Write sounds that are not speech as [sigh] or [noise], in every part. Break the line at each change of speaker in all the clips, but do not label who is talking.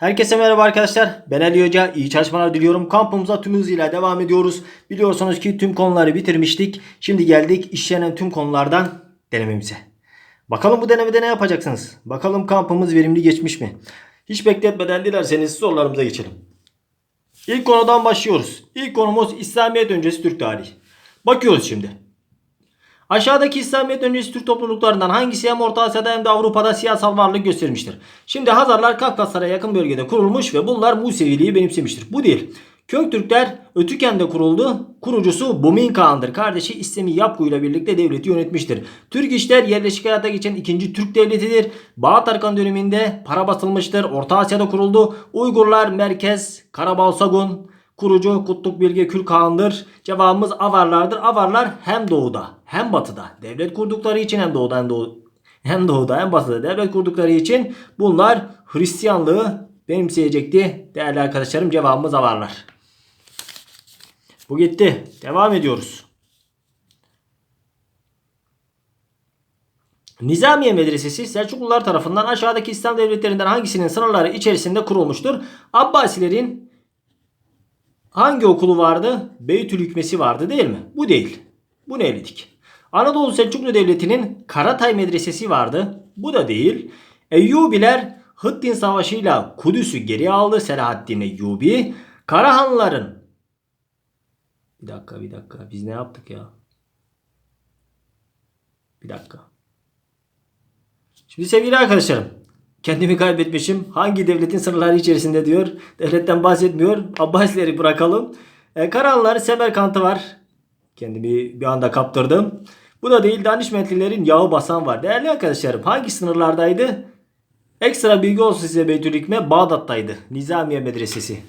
Herkese merhaba arkadaşlar. Ben Ali Hoca. İyi çalışmalar diliyorum. Kampımıza tüm hızıyla devam ediyoruz. Biliyorsunuz ki tüm konuları bitirmiştik. Şimdi geldik işlenen tüm konulardan denememize. Bakalım bu denemede ne yapacaksınız? Bakalım kampımız verimli geçmiş mi? Hiç bekletmeden dilerseniz sorularımıza geçelim. İlk konudan başlıyoruz. İlk konumuz İslamiyet öncesi Türk tarihi. Bakıyoruz şimdi. Aşağıdaki İslamiyet öncesi Türk topluluklarından hangisi hem Orta Asya'da hem de Avrupa'da siyasal varlık göstermiştir? Şimdi Hazarlar Kafkaslara yakın bölgede kurulmuş ve bunlar Museviliği benimsemiştir. Bu değil. Köktürkler Ötüken'de kuruldu. Kurucusu Bumin Kağan'dır. Kardeşi İslami Yapgu ile birlikte devleti yönetmiştir. Türk işler yerleşik hayata geçen ikinci Türk devletidir. Bağat Arkan döneminde para basılmıştır. Orta Asya'da kuruldu. Uygurlar Merkez, Karabağ-Sagun, Kurucu Kutluk Bilge Kül Kağan'dır. Cevabımız Avarlardır. Avarlar hem doğuda hem batıda devlet kurdukları için hem doğuda hem doğu hem doğuda hem batıda devlet kurdukları için bunlar Hristiyanlığı benimseyecekti. Değerli arkadaşlarım cevabımız Avarlar. Bu gitti. Devam ediyoruz. Nizamiye Medresesi Selçuklular tarafından aşağıdaki İslam devletlerinden hangisinin sınırları içerisinde kurulmuştur? Abbasilerin Hangi okulu vardı? Beytül Hükmesi vardı değil mi? Bu değil. Bu neyledik? Anadolu Selçuklu Devleti'nin Karatay Medresesi vardı. Bu da değil. Eyyubiler Hıttin Savaşı'yla Kudüs'ü geri aldı Selahaddin Eyyubi. Karahanlıların Bir dakika bir dakika biz ne yaptık ya? Bir dakika. Şimdi sevgili arkadaşlarım Kendimi kaybetmişim. Hangi devletin sınırları içerisinde diyor. Devletten bahsetmiyor. Abbasileri bırakalım. E, Karahanlılar Semerkant'ı var. Kendimi bir anda kaptırdım. Bu da değil Danişmentlilerin yağı basan var. Değerli arkadaşlarım hangi sınırlardaydı? Ekstra bilgi olsun size Beytülhikme Bağdat'taydı. Nizamiye Medresesi.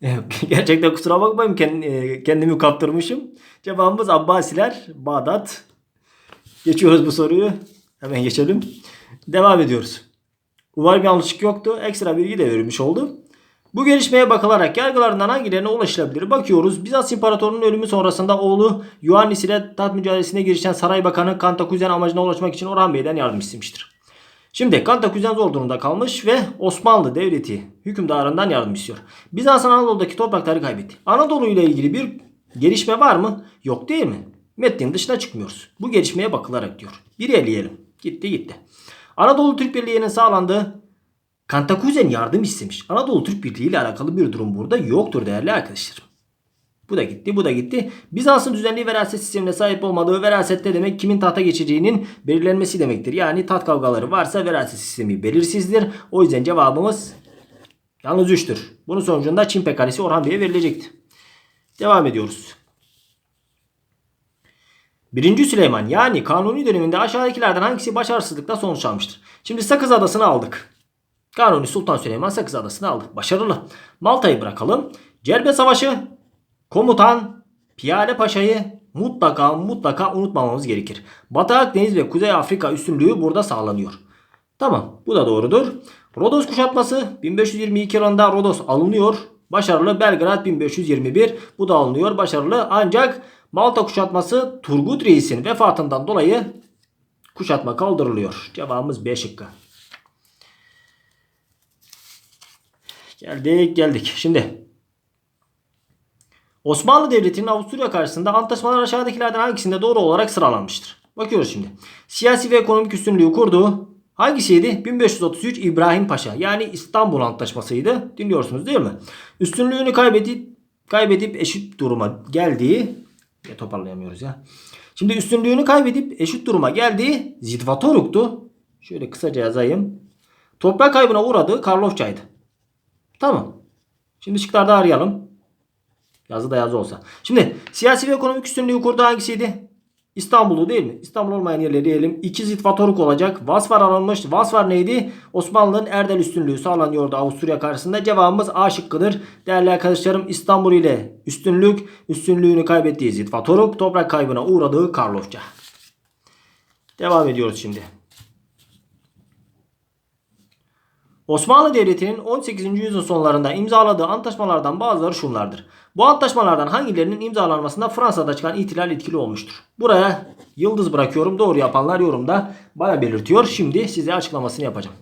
[laughs] Gerçekten kusura bakmayın e, kendimi kaptırmışım. Cevabımız Abbasiler Bağdat. Geçiyoruz bu soruyu. Hemen geçelim. Devam ediyoruz. Umarım yanlışlık yoktu. Ekstra bilgi de verilmiş oldu. Bu gelişmeye bakılarak yargılarından hangilerine ulaşılabilir? Bakıyoruz. Bizans İmparatorunun ölümü sonrasında oğlu Ioannis ile taht mücadelesine girişen saray bakanı Kantaküzen amacına ulaşmak için Orhan Bey'den yardım istemiştir. Şimdi Kantaküzen zor durumda kalmış ve Osmanlı Devleti hükümdarından yardım istiyor. Bizans'ın Anadolu'daki toprakları kaybetti. Anadolu ile ilgili bir gelişme var mı? Yok değil mi? Metnin dışına çıkmıyoruz. Bu gelişmeye bakılarak diyor. Bir eleyelim. Gitti gitti. Anadolu Türk Birliği'nin sağlandığı Kantaküzen yardım istemiş. Anadolu Türk Birliği ile alakalı bir durum burada yoktur değerli arkadaşlarım. Bu da gitti, bu da gitti. Bizans'ın düzenli veraset sistemine sahip olmadığı verasette demek kimin tahta geçeceğinin belirlenmesi demektir. Yani taht kavgaları varsa veraset sistemi belirsizdir. O yüzden cevabımız yalnız 3'tür. Bunun sonucunda Çin pekalesi Orhan Bey'e verilecekti. Devam ediyoruz. Birinci Süleyman yani Kanuni döneminde aşağıdakilerden hangisi başarısızlıkla sonuç almıştır? Şimdi Sakız Adası'nı aldık. Kanuni Sultan Süleyman Sakız Adası'nı aldık. Başarılı. Malta'yı bırakalım. Celbe Savaşı komutan Piyale Paşa'yı mutlaka mutlaka unutmamamız gerekir. Batı Akdeniz ve Kuzey Afrika üstünlüğü burada sağlanıyor. Tamam bu da doğrudur. Rodos kuşatması 1522 yılında Rodos alınıyor. Başarılı Belgrad 1521 bu da alınıyor. Başarılı ancak Malta kuşatması Turgut Reis'in vefatından dolayı kuşatma kaldırılıyor. Cevabımız B şıkkı. Geldik geldik. Şimdi Osmanlı Devleti'nin Avusturya karşısında antlaşmalar aşağıdakilerden hangisinde doğru olarak sıralanmıştır? Bakıyoruz şimdi. Siyasi ve ekonomik üstünlüğü kurduğu hangisiydi? 1533 İbrahim Paşa yani İstanbul Antlaşması'ydı. Dinliyorsunuz değil mi? Üstünlüğünü kaybedip kaybedip eşit duruma geldiği ya toparlayamıyoruz ya. Şimdi üstünlüğünü kaybedip eşit duruma geldiği Zidvatoruk'tu. Şöyle kısaca yazayım. Toprak kaybına uğradığı Karlofça'ydı. Tamam. Şimdi şıklarda arayalım. Yazı da yazı olsa. Şimdi siyasi ve ekonomik üstünlüğü kurduğu hangisiydi? İstanbul'u değil mi? İstanbul olmayan yerleri diyelim. İki Zitvatoruk olacak. Vasfar alınmış. Vasfar neydi? Osmanlı'nın Erdel üstünlüğü sağlanıyordu Avusturya karşısında. Cevabımız A şıkkıdır. Değerli arkadaşlarım İstanbul ile üstünlük, üstünlüğünü kaybettiği Zitvatoruk, toprak kaybına uğradığı Karlofça. Devam ediyoruz şimdi. Osmanlı Devleti'nin 18. yüzyıl sonlarında imzaladığı antlaşmalardan bazıları şunlardır. Bu antlaşmalardan hangilerinin imzalanmasında Fransa'da çıkan ihtilal etkili olmuştur? Buraya yıldız bırakıyorum. Doğru yapanlar yorumda bana belirtiyor. Şimdi size açıklamasını yapacağım.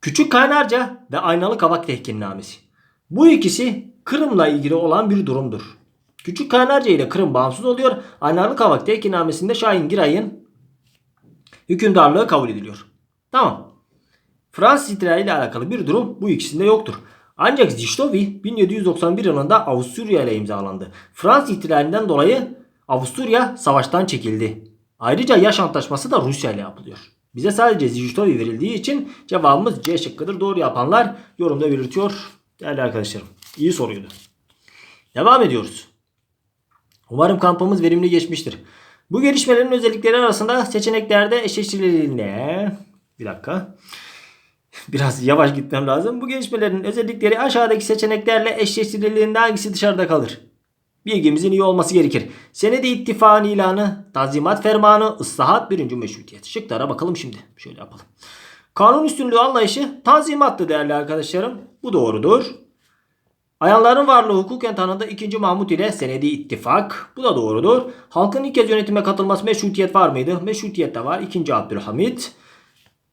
Küçük Kaynarca ve Aynalı Kavak Tehkinnamesi. Bu ikisi Kırım'la ilgili olan bir durumdur. Küçük Kaynarca ile Kırım bağımsız oluyor. Aynalı Kavak Tehkinnamesi'nde Şahin Giray'ın hükümdarlığı kabul ediliyor. Tamam. Fransız ihtilali ile alakalı bir durum bu ikisinde yoktur. Ancak Ziştovi 1791 yılında Avusturya ile imzalandı. Fransız ihtilalinden dolayı Avusturya savaştan çekildi. Ayrıca yaş antlaşması da Rusya ile yapılıyor. Bize sadece Ziştovi verildiği için cevabımız C şıkkıdır. Doğru yapanlar yorumda belirtiyor. Değerli arkadaşlarım. İyi soruydu. Devam ediyoruz. Umarım kampımız verimli geçmiştir. Bu gelişmelerin özellikleri arasında seçeneklerde eşleştirildiğine... Bir dakika. Biraz yavaş gitmem lazım. Bu gelişmelerin özellikleri aşağıdaki seçeneklerle eşleştirildiğinde hangisi dışarıda kalır? Bilgimizin iyi olması gerekir. Senedi ittifakın ilanı, tanzimat fermanı, ıslahat birinci meşrutiyet. Şıklara bakalım şimdi. Şöyle yapalım. Kanun üstünlüğü anlayışı tanzimattı değerli arkadaşlarım. Bu doğrudur. Ayanların varlığı hukuken tanındı 2. Mahmut ile senedi ittifak. Bu da doğrudur. Halkın ilk kez yönetime katılması meşrutiyet var mıydı? Meşrutiyet de var. 2. Abdülhamit.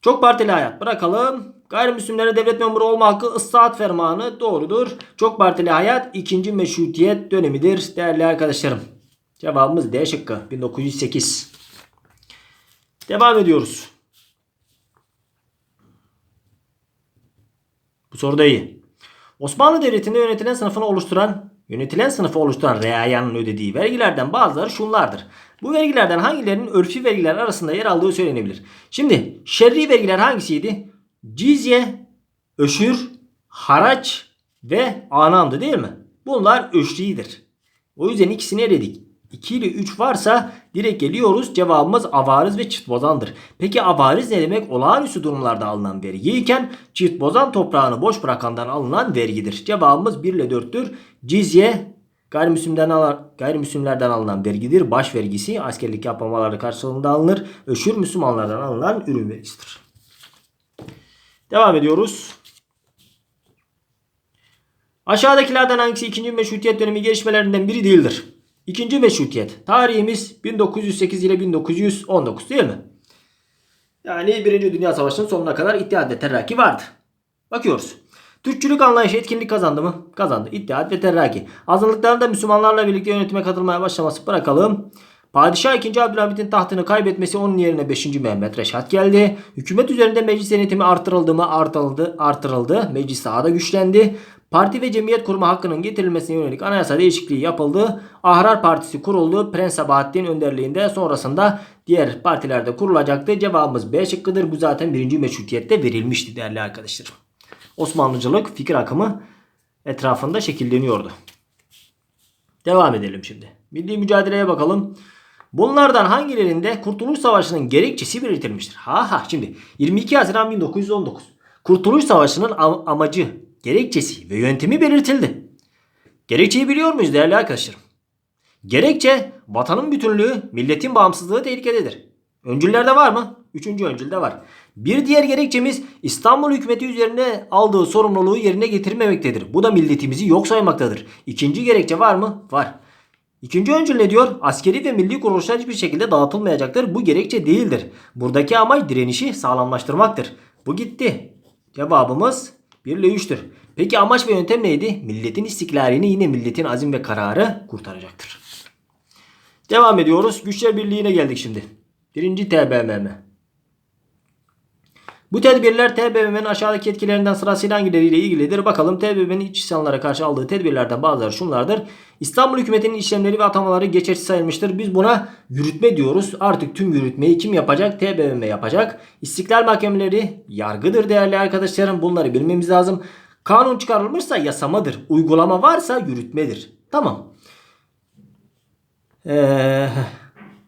Çok partili hayat bırakalım. Gayrimüslimlere devlet memuru olma hakkı ıslahat fermanı doğrudur. Çok partili hayat ikinci meşrutiyet dönemidir değerli arkadaşlarım. Cevabımız D şıkkı 1908. Devam ediyoruz. Bu soru da iyi. Osmanlı Devleti'nde yönetilen sınıfını oluşturan, yönetilen sınıfı oluşturan reayanın ödediği vergilerden bazıları şunlardır. Bu vergilerden hangilerinin örfi vergiler arasında yer aldığı söylenebilir. Şimdi şerri vergiler hangisiydi? Cizye, öşür, haraç ve anamdı değil mi? Bunlar öşridir. O yüzden ikisini eledik. 2 ile 3 varsa direkt geliyoruz. Cevabımız avariz ve çift bozandır. Peki avariz ne demek? Olağanüstü durumlarda alınan vergi iken çift bozan toprağını boş bırakandan alınan vergidir. Cevabımız 1 ile 4'tür. Cizye gayrimüslimden alan, gayrimüslimlerden alınan vergidir. Baş vergisi askerlik yapmamaları karşılığında alınır. Öşür Müslümanlardan alınan ürün vergisidir. Devam ediyoruz. Aşağıdakilerden hangisi 2. Meşrutiyet dönemi gelişmelerinden biri değildir? İkinci meşrutiyet. Tarihimiz 1908 ile 1919 değil mi? Yani Birinci Dünya Savaşı'nın sonuna kadar İttihat ve Terakki vardı. Bakıyoruz. Türkçülük anlayışı etkinlik kazandı mı? Kazandı. İttihat ve Terakki. Azınlıkların da Müslümanlarla birlikte yönetime katılmaya başlaması bırakalım. Padişah 2. Abdülhamit'in tahtını kaybetmesi onun yerine 5. Mehmet Reşat geldi. Hükümet üzerinde meclis yönetimi artırıldı mı? Artırıldı. Artırıldı. Meclis daha da güçlendi. Parti ve cemiyet kurma hakkının getirilmesine yönelik anayasa değişikliği yapıldı. Ahrar Partisi kuruldu. Prens Sabahattin önderliğinde sonrasında diğer partilerde kurulacaktı. Cevabımız B şıkkıdır. Bu zaten birinci meşrutiyette verilmişti değerli arkadaşlar. Osmanlıcılık fikir akımı etrafında şekilleniyordu. Devam edelim şimdi. Milli mücadeleye bakalım. Bunlardan hangilerinde Kurtuluş Savaşı'nın gerekçesi belirtilmiştir? Ha ha şimdi 22 Haziran 1919. Kurtuluş Savaşı'nın am- amacı, gerekçesi ve yöntemi belirtildi. Gerekçeyi biliyor muyuz değerli arkadaşlarım? Gerekçe vatanın bütünlüğü, milletin bağımsızlığı tehlikededir. Öncüllerde var mı? Üçüncü öncülde var. Bir diğer gerekçemiz İstanbul hükümeti üzerine aldığı sorumluluğu yerine getirmemektedir. Bu da milletimizi yok saymaktadır. İkinci gerekçe var mı? Var. İkinci öncül ne diyor? Askeri ve milli kuruluşlar hiçbir şekilde dağıtılmayacaktır. Bu gerekçe değildir. Buradaki amaç direnişi sağlamlaştırmaktır. Bu gitti. Cevabımız 1 ile 3'tür. Peki amaç ve yöntem neydi? Milletin istiklalini yine milletin azim ve kararı kurtaracaktır. Devam ediyoruz. Güçler Birliği'ne geldik şimdi. Birinci TBMM. Bu tedbirler TBMM'nin aşağıdaki etkilerinden sırasıyla hangileriyle ilgilidir? Bakalım TBMM'nin iç isyanlara karşı aldığı tedbirlerden bazıları şunlardır. İstanbul hükümetinin işlemleri ve atamaları geçersiz sayılmıştır. Biz buna yürütme diyoruz. Artık tüm yürütmeyi kim yapacak? TBMM yapacak. İstiklal mahkemeleri yargıdır değerli arkadaşlarım. Bunları bilmemiz lazım. Kanun çıkarılmışsa yasamadır. Uygulama varsa yürütmedir. Tamam. Eee...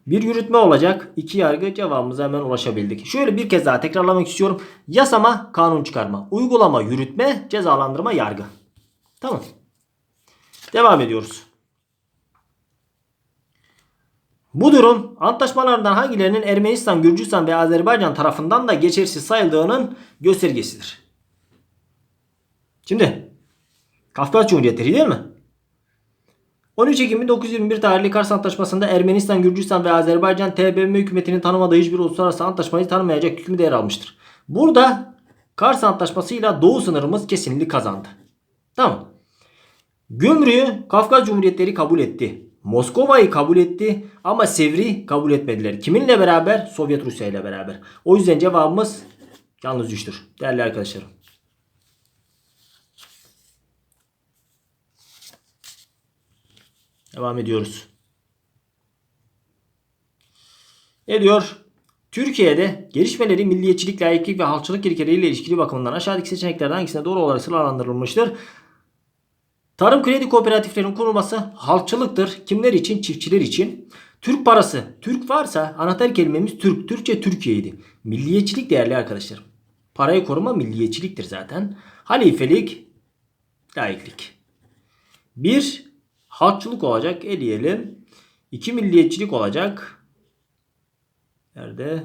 Bir yürütme olacak. İki yargı cevabımıza hemen ulaşabildik. Şöyle bir kez daha tekrarlamak istiyorum. Yasama, kanun çıkarma. Uygulama, yürütme, cezalandırma, yargı. Tamam. Devam ediyoruz. Bu durum antlaşmalardan hangilerinin Ermenistan, Gürcistan ve Azerbaycan tarafından da geçersiz sayıldığının göstergesidir. Şimdi Kafkas Cumhuriyetleri değil mi? 13 Ekim 1921 tarihli Kars Antlaşması'nda Ermenistan, Gürcistan ve Azerbaycan TBMM hükümetinin tanımadığı hiçbir uluslararası antlaşmayı tanımayacak hükmü yer almıştır. Burada Kars Antlaşması'yla Doğu sınırımız kesinlik kazandı. Tamam. Gümrüğü Kafkas Cumhuriyetleri kabul etti. Moskova'yı kabul etti ama Sevr'i kabul etmediler. Kiminle beraber? Sovyet Rusya ile beraber. O yüzden cevabımız yalnız düştür. Değerli arkadaşlarım. Devam ediyoruz. Ne diyor? Türkiye'de gelişmeleri milliyetçilik, layıklık ve halkçılık ilkeleriyle ilişkili bakımından aşağıdaki seçeneklerden hangisine doğru olarak sıralandırılmıştır? Tarım kredi kooperatiflerinin kurulması halkçılıktır. Kimler için? Çiftçiler için. Türk parası. Türk varsa anahtar kelimemiz Türk. Türkçe Türkiye'ydi. Milliyetçilik değerli arkadaşlarım. Parayı koruma milliyetçiliktir zaten. Halifelik, laiklik. Bir, halkçılık olacak. Eleyelim. İki, milliyetçilik olacak. Nerede?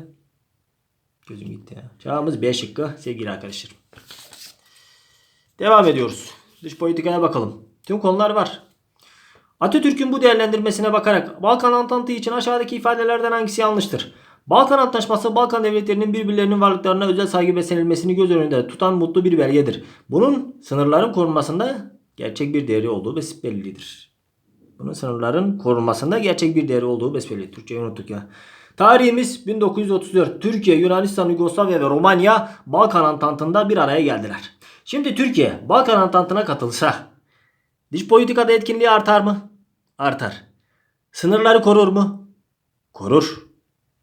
Gözüm gitti ya. Cevabımız B şıkkı sevgili arkadaşlarım. Devam ediyoruz. Dış politikaya bakalım. Tüm konular var. Atatürk'ün bu değerlendirmesine bakarak Balkan Antantı için aşağıdaki ifadelerden hangisi yanlıştır? Balkan Antlaşması Balkan devletlerinin birbirlerinin varlıklarına özel saygı beslenilmesini göz önünde tutan mutlu bir belgedir. Bunun sınırların korunmasında gerçek bir değeri olduğu bellidir. Bunun sınırların korunmasında gerçek bir değeri olduğu besbelli. Türkçeyi unuttuk ya. Tarihimiz 1934. Türkiye, Yunanistan, Yugoslavya ve Romanya Balkan Antantı'nda bir araya geldiler. Şimdi Türkiye Balkan Antantı'na katılsa dış politikada etkinliği artar mı? Artar. Sınırları korur mu? Korur.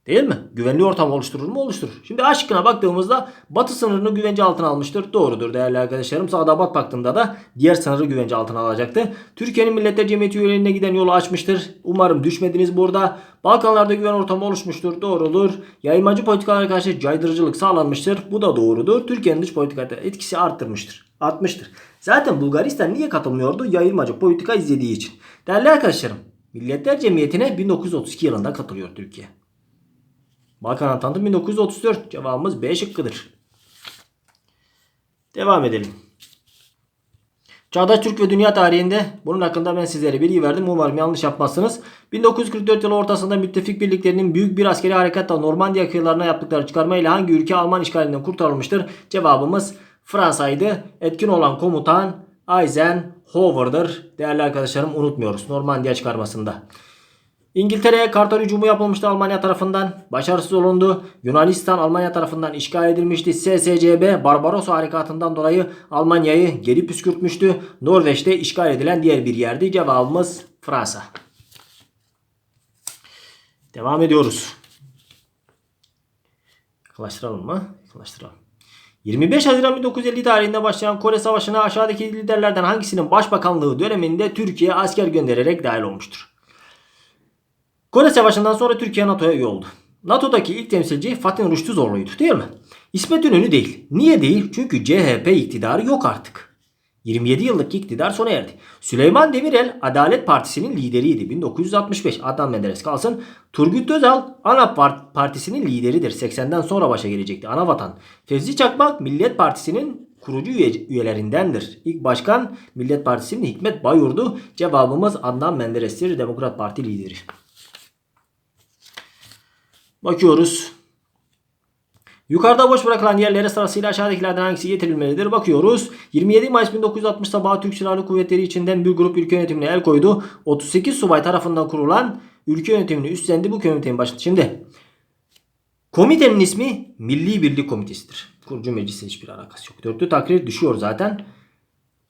Değil mi? Güvenli ortam oluşturur mu? Oluşturur. Şimdi A şıkkına baktığımızda batı sınırını güvence altına almıştır. Doğrudur değerli arkadaşlarım. Sağda bat baktığımda da diğer sınırı güvence altına alacaktı. Türkiye'nin Milletler Cemiyeti üyeliğine giden yolu açmıştır. Umarım düşmediniz burada. Balkanlarda güven ortamı oluşmuştur. Doğrudur. Yayılmacı politikalara karşı caydırıcılık sağlanmıştır. Bu da doğrudur. Türkiye'nin dış politikada etkisi arttırmıştır. Artmıştır. Zaten Bulgaristan niye katılmıyordu? Yayılmacı politika izlediği için. Değerli arkadaşlarım. Milletler Cemiyeti'ne 1932 yılında katılıyor Türkiye. Balkan Antantı 1934. Cevabımız B şıkkıdır. Devam edelim. Çağdaş Türk ve dünya tarihinde bunun hakkında ben sizlere bilgi verdim. Umarım yanlış yapmazsınız. 1944 yılı ortasında müttefik birliklerinin büyük bir askeri harekatla Normandiya kıyılarına yaptıkları çıkarmayla hangi ülke Alman işgalinden kurtarılmıştır? Cevabımız Fransa'ydı. Etkin olan komutan Eisenhower'dır. Değerli arkadaşlarım unutmuyoruz Normandiya çıkarmasında. İngiltere'ye kartal hücumu yapılmıştı Almanya tarafından. Başarısız olundu. Yunanistan Almanya tarafından işgal edilmişti. SSCB Barbarossa harekatından dolayı Almanya'yı geri püskürtmüştü. Norveç'te işgal edilen diğer bir yerdi. Cevabımız Fransa. Devam ediyoruz. Yaklaştıralım mı? Yaklaştıralım. 25 Haziran 1950 tarihinde başlayan Kore Savaşı'na aşağıdaki liderlerden hangisinin başbakanlığı döneminde Türkiye asker göndererek dahil olmuştur? Kore Savaşı'ndan sonra Türkiye NATO'ya üye oldu. NATO'daki ilk temsilci Fatih Rüştü Zorlu'ydu değil mi? İsmet İnönü değil. Niye değil? Çünkü CHP iktidarı yok artık. 27 yıllık iktidar sona erdi. Süleyman Demirel Adalet Partisi'nin lideriydi. 1965 Adnan Menderes kalsın. Turgut Özal ANAP Partisi'nin lideridir. 80'den sonra başa gelecekti. Anavatan. Fevzi Çakmak Millet Partisi'nin kurucu üye, üyelerindendir. İlk başkan Millet Partisi'nin Hikmet Bayur'du. Cevabımız Adnan Menderes'tir. Demokrat Parti lideri. Bakıyoruz. Yukarıda boş bırakılan yerlere sırasıyla aşağıdakilerden hangisi getirilmelidir? Bakıyoruz. 27 Mayıs 1960 sabahı Türk Silahlı Kuvvetleri içinden bir grup ülke yönetimine el koydu. 38 subay tarafından kurulan ülke yönetimini üstlendi bu komitenin başında. Şimdi komitenin ismi Milli Birlik Komitesi'dir. Kurucu meclise hiçbir alakası yok. Dörtlü takrir düşüyor zaten.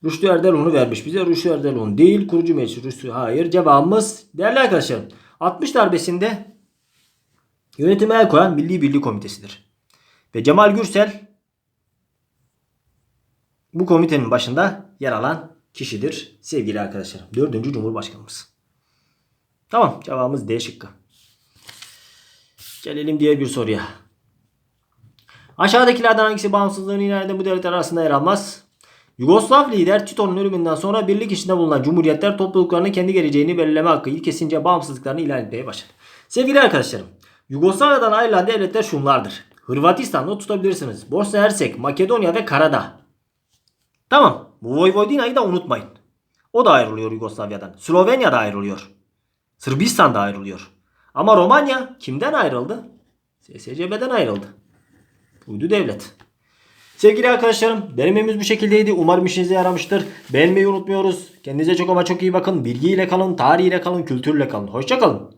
Rüştü Erdeloğlu vermiş bize. Rüştü Erdeloğlu değil. Kurucu meclis Rüştü hayır. Cevabımız değerli arkadaşlarım. 60 darbesinde Yönetime el koyan Milli Birlik Komitesi'dir. Ve Cemal Gürsel bu komitenin başında yer alan kişidir sevgili arkadaşlarım. Dördüncü Cumhurbaşkanımız. Tamam cevabımız D şıkkı. Gelelim diğer bir soruya. Aşağıdakilerden hangisi bağımsızlığını ilan bu devletler arasında yer almaz? Yugoslav lider Tito'nun ölümünden sonra birlik içinde bulunan cumhuriyetler topluluklarının kendi geleceğini belirleme hakkı ilkesince bağımsızlıklarını ilan etmeye başladı. Sevgili arkadaşlarım, Yugoslavya'dan ayrılan devletler şunlardır. Hırvatistan'da tutabilirsiniz. Bosna Hersek, Makedonya ve Karadağ. Tamam. Bu Vojvodina'yı da unutmayın. O da ayrılıyor Yugoslavya'dan. Slovenya da ayrılıyor. Sırbistan da ayrılıyor. Ama Romanya kimden ayrıldı? SSCB'den ayrıldı. Uydu devlet. Sevgili arkadaşlarım denememiz bu şekildeydi. Umarım işinize yaramıştır. Beğenmeyi unutmuyoruz. Kendinize çok ama çok iyi bakın. Bilgiyle kalın, tarihiyle kalın, kültürle kalın. Hoşçakalın.